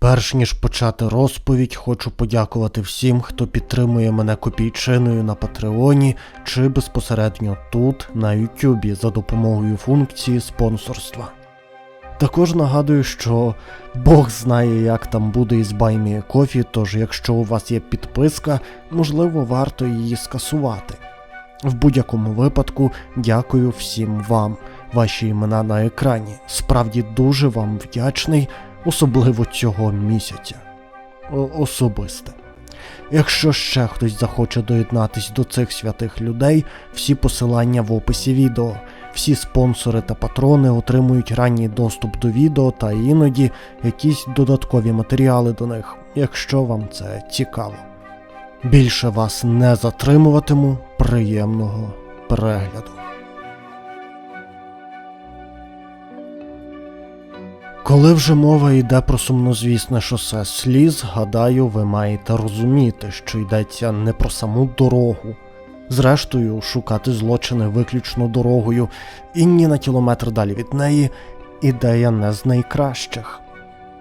Перш ніж почати розповідь, хочу подякувати всім, хто підтримує мене копійчиною на Патреоні чи безпосередньо тут, на Ютубі, за допомогою функції спонсорства. Також нагадую, що Бог знає, як там буде із Байміє Кофі, тож якщо у вас є підписка, можливо, варто її скасувати. В будь-якому випадку дякую всім вам. Ваші імена на екрані. Справді дуже вам вдячний, особливо цього місяця. О- особисте. Якщо ще хтось захоче доєднатись до цих святих людей, всі посилання в описі відео. Всі спонсори та патрони отримують ранній доступ до відео та іноді якісь додаткові матеріали до них, якщо вам це цікаво. Більше вас не затримуватиму. Приємного перегляду. Коли вже мова йде про сумнозвісне шосе сліз, гадаю, ви маєте розуміти, що йдеться не про саму дорогу. Зрештою, шукати злочини виключно дорогою, і ні на кілометр далі від неї ідея не з найкращих.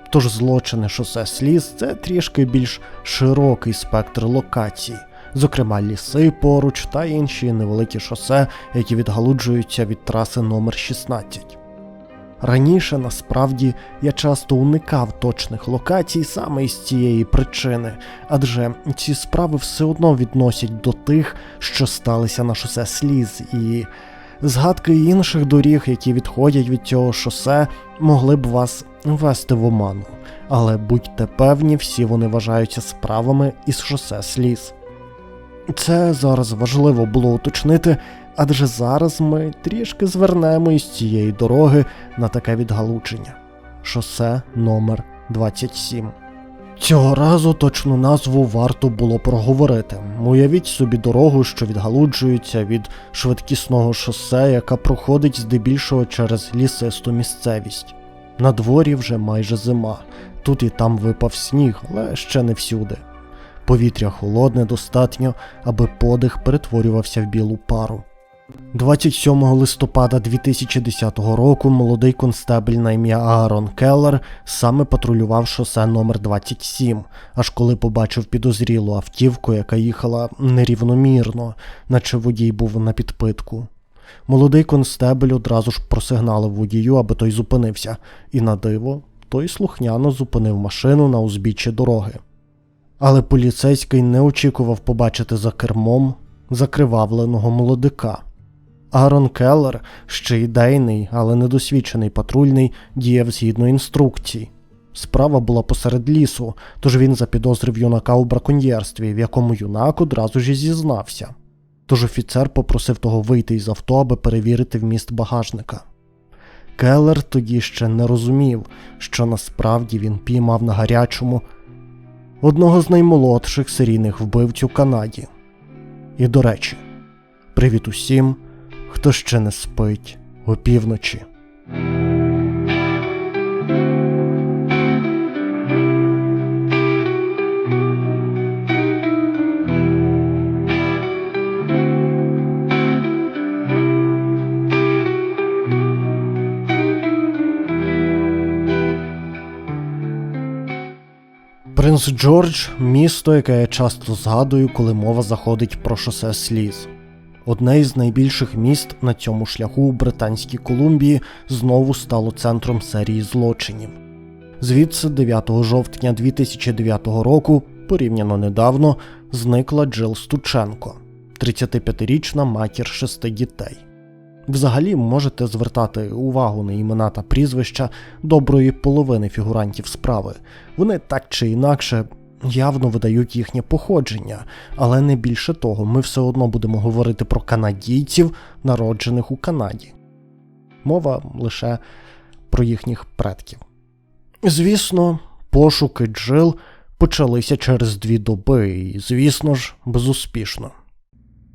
Тож злочини шосе сліз це трішки більш широкий спектр локацій, зокрема ліси поруч та інші невеликі шосе, які відгалуджуються від траси номер 16. Раніше насправді я часто уникав точних локацій саме із цієї причини, адже ці справи все одно відносять до тих, що сталися на шосе сліз, і згадки інших доріг, які відходять від цього шосе, могли б вас ввести в оману. Але будьте певні, всі вони вважаються справами із шосе сліз. Це зараз важливо було уточнити, адже зараз ми трішки звернемо із цієї дороги на таке відгалучення. Шосе номер 27. Цього разу точну назву варто було проговорити. Уявіть собі дорогу, що відгалуджується від швидкісного шосе, яка проходить здебільшого через лісисту місцевість. На дворі вже майже зима. Тут і там випав сніг, але ще не всюди. Повітря холодне достатньо, аби подих перетворювався в білу пару. 27 листопада 2010 року молодий констебель на ім'я Аарон Келлер саме патрулював шосе номер 27 аж коли побачив підозрілу автівку, яка їхала нерівномірно, наче водій був на підпитку. Молодий констебель одразу ж просигналив водію, аби той зупинився, і на диво той слухняно зупинив машину на узбіччі дороги. Але поліцейський не очікував побачити за кермом закривавленого молодика. Аарон Келлер, ще ідейний, але недосвідчений патрульний, діяв згідно інструкцій. Справа була посеред лісу, тож він запідозрив юнака у браконьєрстві, в якому юнак одразу ж зізнався. Тож офіцер попросив того вийти із авто, аби перевірити вміст багажника. Келлер тоді ще не розумів, що насправді він піймав на гарячому одного з наймолодших серійних вбивць у Канаді. І до речі, привіт усім, хто ще не спить опівночі. Принц Джордж місто, яке я часто згадую, коли мова заходить про шосе сліз. Одне із найбільших міст на цьому шляху у Британській Колумбії знову стало центром серії злочинів. Звідси 9 жовтня 2009 року, порівняно недавно, зникла Джил Стученко, 35-річна матір шести дітей. Взагалі можете звертати увагу на імена та прізвища доброї половини фігурантів справи. Вони так чи інакше явно видають їхнє походження, але не більше того, ми все одно будемо говорити про канадійців, народжених у Канаді. Мова лише про їхніх предків. Звісно, пошуки Джил почалися через дві доби, і, звісно ж, безуспішно.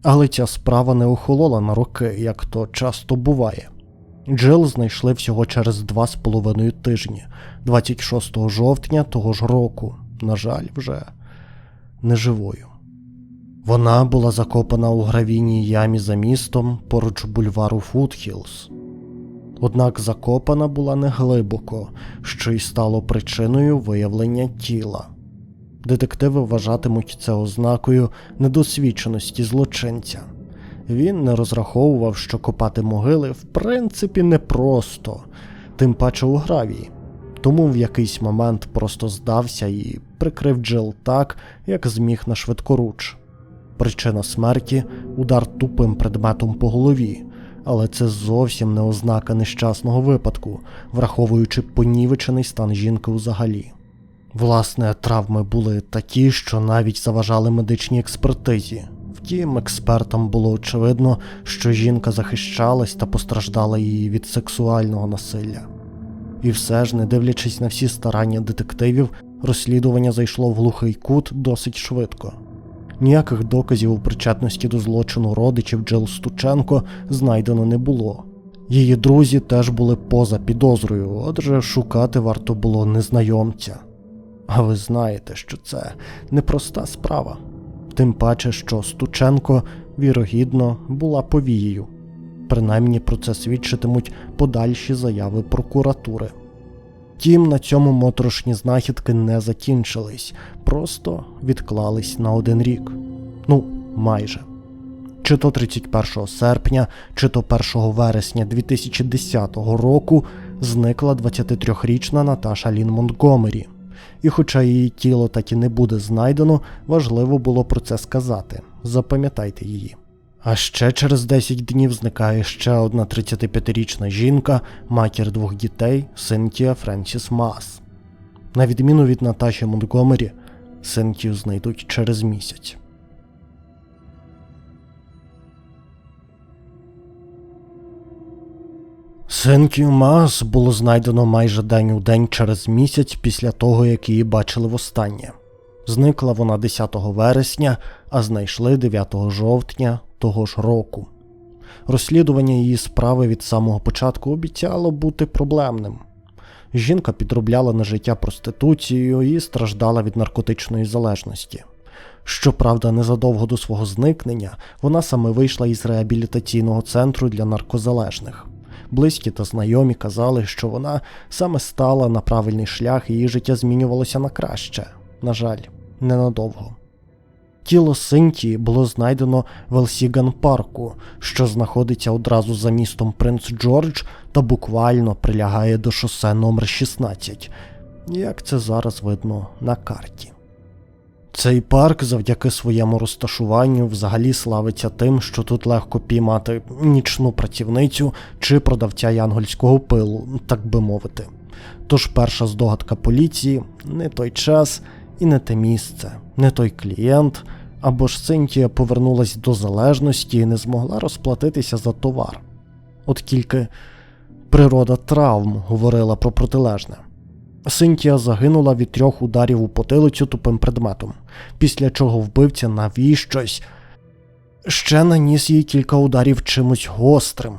Але ця справа не охолола на роки, як то часто буває. Джил знайшли всього через два з половиною тижні, 26 жовтня того ж року, на жаль, вже неживою. Вона була закопана у гравійній ямі за містом поруч бульвару Фудхілс. Однак закопана була неглибоко, що й стало причиною виявлення тіла. Детективи вважатимуть це ознакою недосвідченості злочинця. Він не розраховував, що копати могили в принципі непросто, тим паче у гравії. Тому в якийсь момент просто здався і прикрив джел так, як зміг на швидкоруч. Причина смерті удар тупим предметом по голові, але це зовсім не ознака нещасного випадку, враховуючи понівечений стан жінки взагалі. Власне, травми були такі, що навіть заважали медичній експертизі. Втім, експертам було очевидно, що жінка захищалась та постраждала її від сексуального насилля. І все ж, не дивлячись на всі старання детективів, розслідування зайшло в глухий кут досить швидко. Ніяких доказів у причетності до злочину родичів Джил Стученко знайдено не було. Її друзі теж були поза підозрою, отже, шукати варто було незнайомця. А ви знаєте, що це непроста справа. Тим паче, що Стученко, вірогідно, була повією. Принаймні про це свідчитимуть подальші заяви прокуратури. Втім, на цьому моторошні знахідки не закінчились, просто відклались на один рік. Ну, майже. Чи то 31 серпня, чи то 1 вересня 2010 року зникла 23-річна Наташа Лін Монтгомері. І хоча її тіло так і не буде знайдено, важливо було про це сказати. Запам'ятайте її. А ще через 10 днів зникає ще одна 35-річна жінка, матір двох дітей Синтія Френсіс Мас. На відміну від Наташі Монтгомері, Синтію знайдуть через місяць. Синтію Мас було знайдено майже день у день через місяць після того, як її бачили востаннє. Зникла вона 10 вересня, а знайшли 9 жовтня того ж року. Розслідування її справи від самого початку обіцяло бути проблемним. Жінка підробляла на життя проституцією і страждала від наркотичної залежності. Щоправда, незадовго до свого зникнення вона саме вийшла із реабілітаційного центру для наркозалежних. Близькі та знайомі казали, що вона саме стала на правильний шлях і її життя змінювалося на краще. На жаль, ненадовго. Тіло Синтії було знайдено в Елсіган парку, що знаходиться одразу за містом Принц Джордж та буквально прилягає до шосе номер 16 як це зараз видно на карті. Цей парк завдяки своєму розташуванню взагалі славиться тим, що тут легко піймати нічну працівницю чи продавця янгольського пилу, так би мовити. Тож перша здогадка поліції не той час і не те місце, не той клієнт, або ж Синтія повернулась до залежності і не змогла розплатитися за товар. От тільки природа травм говорила про протилежне. Синтія загинула від трьох ударів у потилицю тупим предметом, після чого вбивця навіщось ще наніс їй кілька ударів чимось гострим.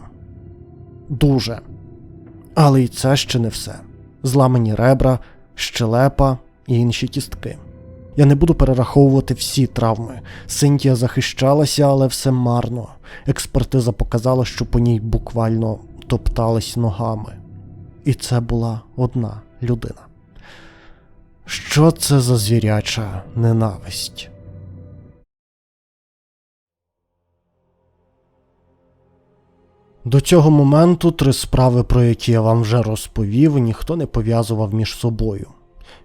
Дуже. Але й це ще не все. Зламані ребра, щелепа і інші кістки. Я не буду перераховувати всі травми. Синтія захищалася, але все марно. Експертиза показала, що по ній буквально топтались ногами. І це була одна людина. Що це за звіряча ненависть? До цього моменту три справи, про які я вам вже розповів, ніхто не пов'язував між собою.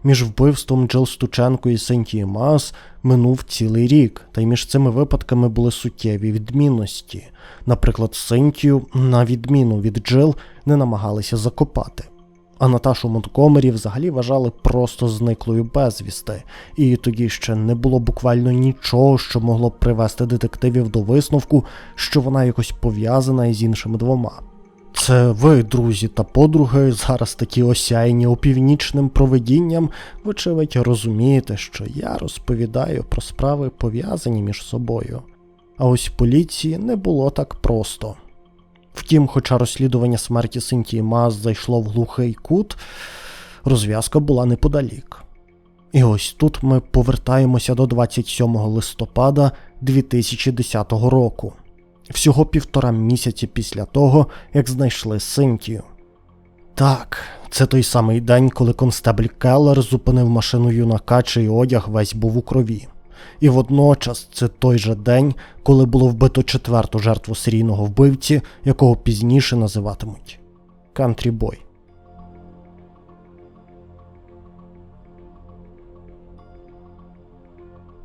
Між вбивством Джил Стученко і Синтії Мас минув цілий рік, та й між цими випадками були суттєві відмінності. Наприклад, Синтію, на відміну від Джил, не намагалися закопати. А Наташу Монткомері взагалі вважали просто зниклою безвісти, і тоді ще не було буквально нічого, що могло привести детективів до висновку, що вона якось пов'язана із іншими двома. Це ви, друзі та подруги, зараз такі осяйні опівнічним проведінням, вочевидь, розумієте, що я розповідаю про справи пов'язані між собою. А ось поліції не було так просто. Втім, хоча розслідування смерті Синтії Мас зайшло в глухий кут, розв'язка була неподалік. І ось тут ми повертаємося до 27 листопада 2010 року, всього півтора місяці після того, як знайшли Синтію. Так, це той самий день, коли констебль Келлер зупинив машину юнака, чий одяг весь був у крові. І водночас це той же день, коли було вбито четверту жертву серійного вбивці, якого пізніше називатимуть Кантрі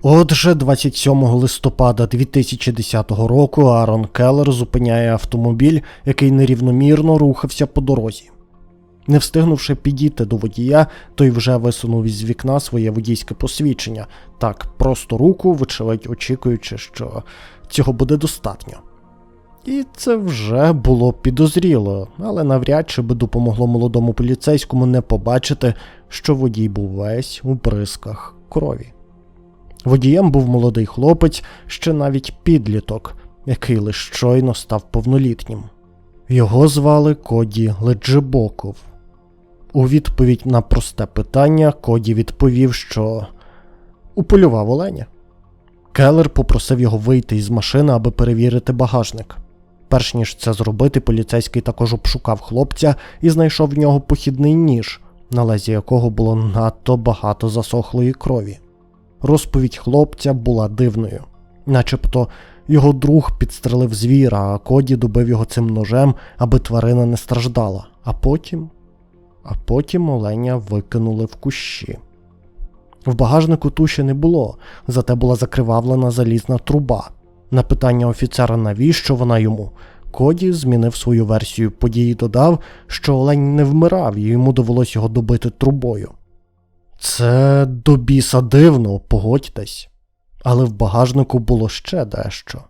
Отже, 27 листопада 2010 року Аарон Келлер зупиняє автомобіль, який нерівномірно рухався по дорозі. Не встигнувши підійти до водія, той вже висунув із вікна своє водійське посвідчення, так просто руку, вочевидь, очікуючи, що цього буде достатньо. І це вже було підозріло, але навряд чи би допомогло молодому поліцейському не побачити, що водій був весь у бризках крові. Водієм був молодий хлопець, ще навіть підліток, який лише щойно став повнолітнім. Його звали Коді Леджибоков. У відповідь на просте питання Коді відповів, що уполював оленя. Келлер попросив його вийти із машини, аби перевірити багажник. Перш ніж це зробити, поліцейський також обшукав хлопця і знайшов в нього похідний ніж, на лезі якого було надто багато засохлої крові. Розповідь хлопця була дивною, начебто його друг підстрелив звіра, а Коді добив його цим ножем, аби тварина не страждала, а потім. А потім оленя викинули в кущі. В багажнику туші не було, зате була закривавлена залізна труба. На питання офіцера, навіщо вона йому, Коді змінив свою версію події додав, що олень не вмирав і йому довелось його добити трубою. Це до біса дивно, погодьтесь. Але в багажнику було ще дещо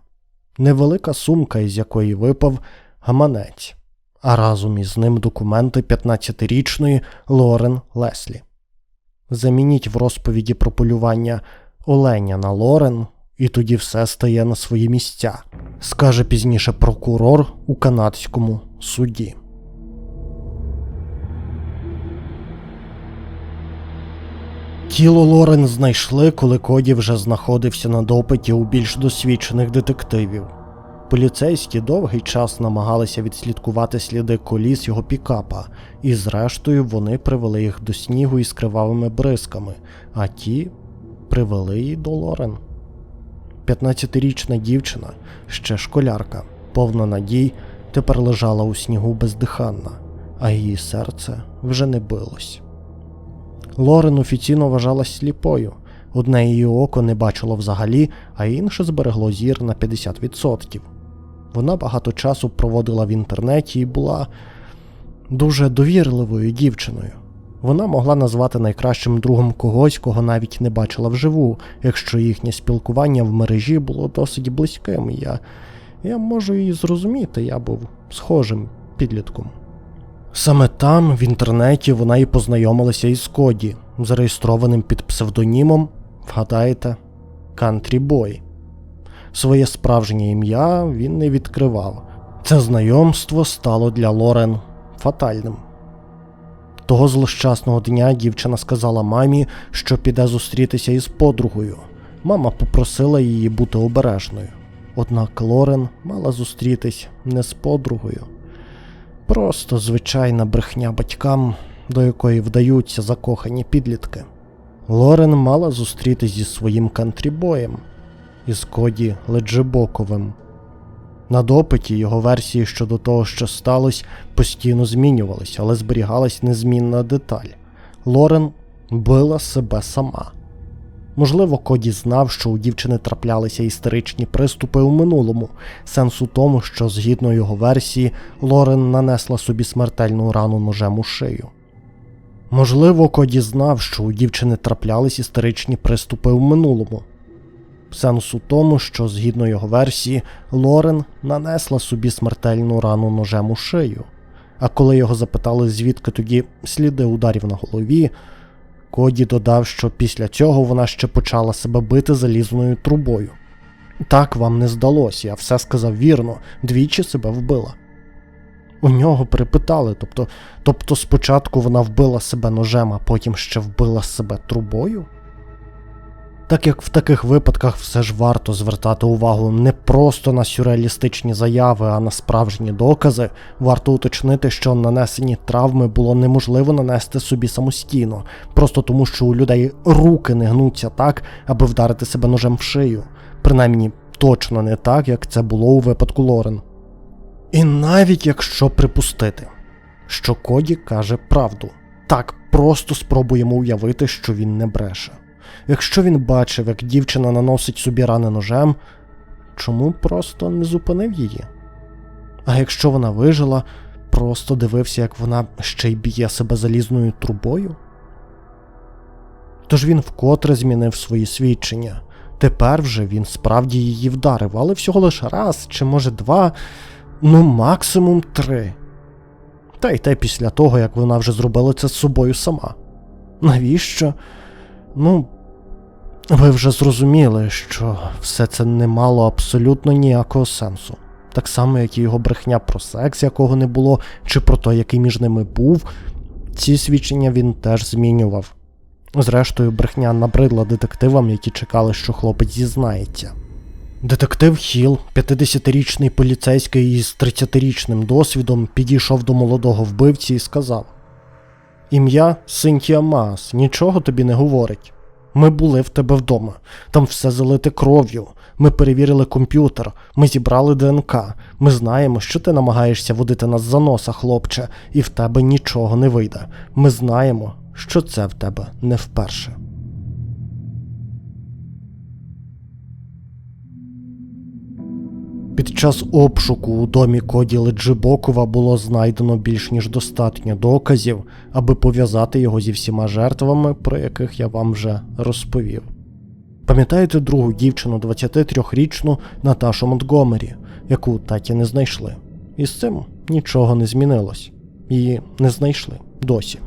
невелика сумка, із якої випав гаманець, а разом із ним документи 15-річної Лорен Леслі. Замініть в розповіді про полювання оленя на Лорен, і тоді все стає на свої місця, скаже пізніше прокурор у канадському суді. Тіло Лорен знайшли, коли Коді вже знаходився на допиті у більш досвідчених детективів. Поліцейські довгий час намагалися відслідкувати сліди коліс його пікапа, і зрештою вони привели їх до снігу із кривавими бризками, а ті привели її до Лорен. 15-річна дівчина, ще школярка, повна надій, тепер лежала у снігу бездиханна, а її серце вже не билось. Лорен офіційно вважалась сліпою. Одне її око не бачило взагалі, а інше зберегло зір на 50%. Вона багато часу проводила в інтернеті і була дуже довірливою дівчиною. Вона могла назвати найкращим другом когось, кого навіть не бачила вживу, якщо їхнє спілкування в мережі було досить близьким. Я, я можу її зрозуміти, я був схожим підлітком. Саме там, в інтернеті, вона і познайомилася із Коді, зареєстрованим під псевдонімом, вгадаєте, Country Boy. Своє справжнє ім'я він не відкривав. Це знайомство стало для Лорен фатальним. Того злощасного дня дівчина сказала мамі, що піде зустрітися із подругою. Мама попросила її бути обережною. Однак Лорен мала зустрітись не з подругою. Просто звичайна брехня батькам, до якої вдаються закохані підлітки. Лорен мала зустрітись зі своїм кантрібоєм, із Коді Леджибоковим. На допиті його версії щодо того, що сталося, постійно змінювались, але зберігалась незмінна деталь. Лорен била себе сама. Можливо, Коді знав, що у дівчини траплялися істеричні приступи у минулому, сенс у тому, що, згідно його версії, Лорен нанесла собі смертельну рану ножем у шию. Можливо, Коді знав, що у дівчини траплялись істеричні приступи у минулому. Сенс у тому, що, згідно його версії, Лорен нанесла собі смертельну рану ножем у шию. А коли його запитали, звідки тоді сліди ударів на голові, Коді додав, що після цього вона ще почала себе бити залізною трубою. Так вам не здалося, я все сказав вірно, двічі себе вбила. У нього перепитали, тобто, тобто спочатку вона вбила себе ножем, а потім ще вбила себе трубою? Так як в таких випадках все ж варто звертати увагу не просто на сюрреалістичні заяви, а на справжні докази, варто уточнити, що нанесені травми було неможливо нанести собі самостійно, просто тому що у людей руки не гнуться так, аби вдарити себе ножем в шию. Принаймні, точно не так, як це було у випадку Лорен. І навіть якщо припустити, що Коді каже правду, так просто спробуємо уявити, що він не бреше. Якщо він бачив, як дівчина наносить собі рани ножем, чому просто не зупинив її? А якщо вона вижила, просто дивився, як вона ще й б'є себе залізною трубою? Тож він вкотре змінив свої свідчення. Тепер вже він справді її вдарив, але всього лише раз, чи може два, ну максимум три. Та й те після того, як вона вже зробила це з собою сама. Навіщо? Ну, ви вже зрозуміли, що все це не мало абсолютно ніякого сенсу. Так само, як і його брехня про секс, якого не було, чи про те, який між ними був, ці свідчення він теж змінював. Зрештою, брехня набридла детективам, які чекали, що хлопець зізнається. Детектив Хіл, 50-річний поліцейський із 30-річним досвідом, підійшов до молодого вбивці і сказав: Ім'я Синтія Маас нічого тобі не говорить. Ми були в тебе вдома, там все залите кров'ю. Ми перевірили комп'ютер, ми зібрали ДНК. Ми знаємо, що ти намагаєшся водити нас за носа, хлопче, і в тебе нічого не вийде. Ми знаємо, що це в тебе не вперше. Під час обшуку у домі Коді Леджибокова було знайдено більш ніж достатньо доказів, аби пов'язати його зі всіма жертвами, про яких я вам вже розповів. Пам'ятаєте другу дівчину 23-річну Наташу Монтгомері, яку так і не знайшли? І з цим нічого не змінилось. Її не знайшли досі.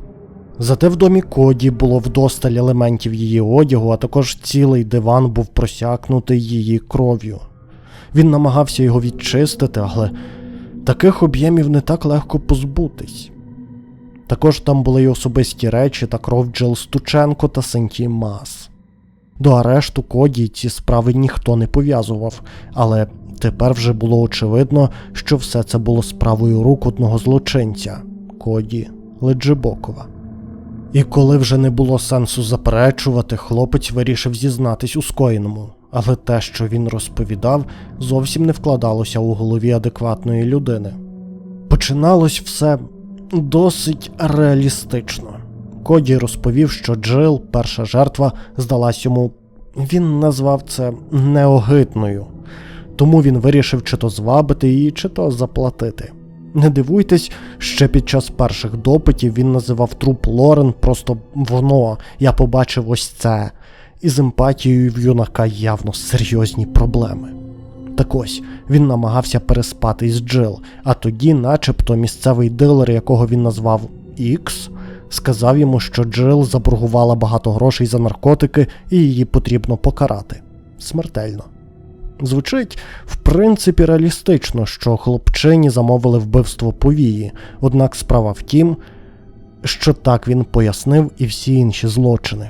Зате в домі Коді було вдосталь елементів її одягу, а також цілий диван був просякнутий її кров'ю. Він намагався його відчистити, але таких об'ємів не так легко позбутись. Також там були й особисті речі та кров Джел Стученко та Сенті Мас. До арешту Коді ці справи ніхто не пов'язував, але тепер вже було очевидно, що все це було справою рук одного злочинця Коді Леджибокова. І коли вже не було сенсу заперечувати, хлопець вирішив зізнатись у скоєному, але те, що він розповідав, зовсім не вкладалося у голові адекватної людини. Починалось все досить реалістично. Коді розповів, що Джил, перша жертва, здалась йому, він назвав це неогидною, тому він вирішив чи то звабити її, чи то заплатити. Не дивуйтесь, ще під час перших допитів він називав труп Лорен просто воно, я побачив ось це. І з емпатією в юнака явно серйозні проблеми. Так ось він намагався переспати із Джил, а тоді, начебто, місцевий дилер, якого він назвав Ікс, сказав йому, що Джил заборгувала багато грошей за наркотики і її потрібно покарати смертельно. Звучить, в принципі, реалістично, що хлопчині замовили вбивство повії, однак справа в тім, що так він пояснив і всі інші злочини.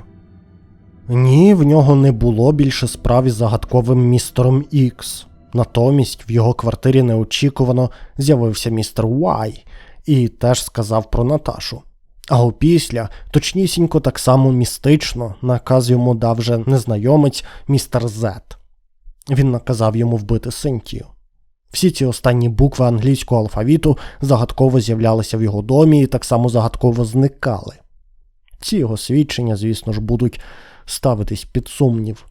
Ні, в нього не було більше справ із загадковим містером Ікс. Натомість в його квартирі неочікувано з'явився містер Уай і теж сказав про Наташу. А опісля, точнісінько так само містично, наказ йому дав вже незнайомець містер Зет. Він наказав йому вбити Синтію. Всі ці останні букви англійського алфавіту загадково з'являлися в його домі і так само загадково зникали. Ці його свідчення, звісно ж, будуть ставитись під сумнів.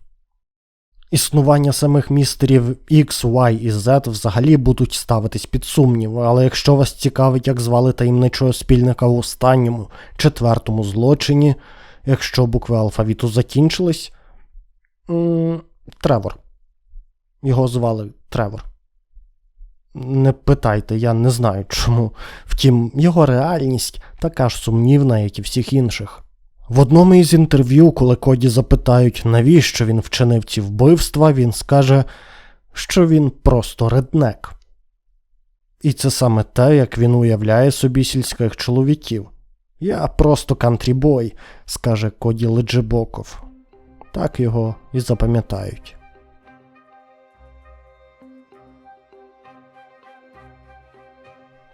Існування самих містерів X, Y і Z взагалі будуть ставитись під сумнів, але якщо вас цікавить, як звали таємничого спільника в останньому, четвертому злочині, якщо букви алфавіту закінчились, Тревор. Його звали Тревор. Не питайте, я не знаю чому. Втім, його реальність така ж сумнівна, як і всіх інших. В одному із інтерв'ю, коли Коді запитають, навіщо він вчинив ці вбивства, він скаже, що він просто реднек. І це саме те, як він уявляє собі сільських чоловіків. Я просто кантрібой, скаже Коді Леджибоков. так його і запам'ятають.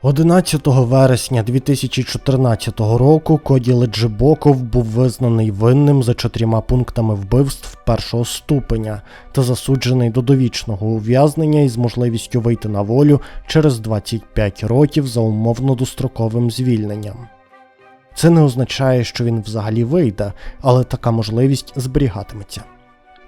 Одинадцятого вересня 2014 року Коді Леджибоков був визнаний винним за чотирма пунктами вбивств першого ступеня та засуджений до довічного ув'язнення із можливістю вийти на волю через 25 років за умовно достроковим звільненням. Це не означає, що він взагалі вийде, але така можливість зберігатиметься.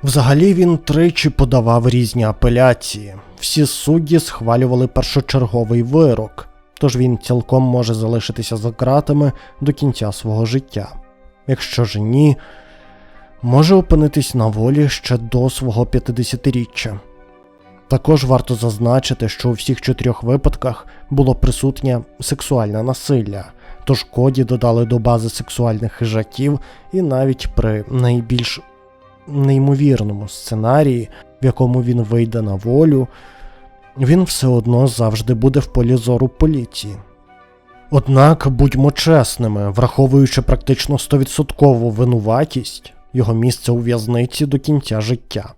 Взагалі він тричі подавав різні апеляції. Всі судді схвалювали першочерговий вирок, тож він цілком може залишитися за ґратами до кінця свого життя. Якщо ж ні, може опинитись на волі ще до свого 50-річчя. Також варто зазначити, що у всіх чотирьох випадках було присутнє сексуальне насилля, тож коді додали до бази сексуальних хижаків, і навіть при найбільш неймовірному сценарії, в якому він вийде на волю, він все одно завжди буде в полі зору поліції. Однак будьмо чесними, враховуючи практично 100% винуватість, його місце у в'язниці до кінця життя.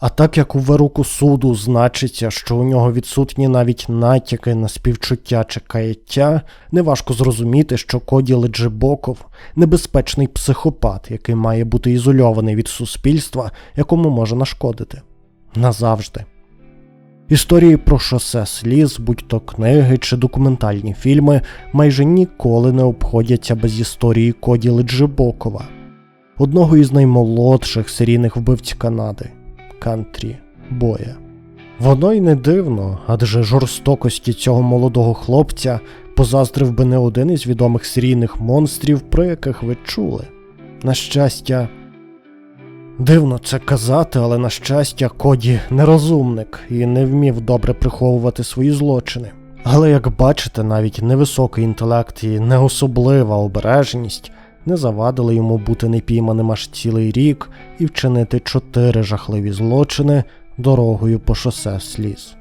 А так як у вироку суду значиться, що у нього відсутні навіть натяки на співчуття чи каяття, неважко зрозуміти, що Коді Леджибоков небезпечний психопат, який має бути ізольований від суспільства, якому може нашкодити. Назавжди. Історії про шосе сліз, будь то книги чи документальні фільми, майже ніколи не обходяться без історії Коді Леджибокова, одного із наймолодших серійних вбивць Канади кантрі боя. Воно й не дивно, адже жорстокості цього молодого хлопця позаздрив би не один із відомих серійних монстрів, про яких ви чули. На щастя, дивно це казати, але на щастя, Коді нерозумник і не вмів добре приховувати свої злочини. Але як бачите, навіть невисокий інтелект і неособлива обережність не завадили йому бути непійманим аж цілий рік і вчинити чотири жахливі злочини дорогою по шосе сліз.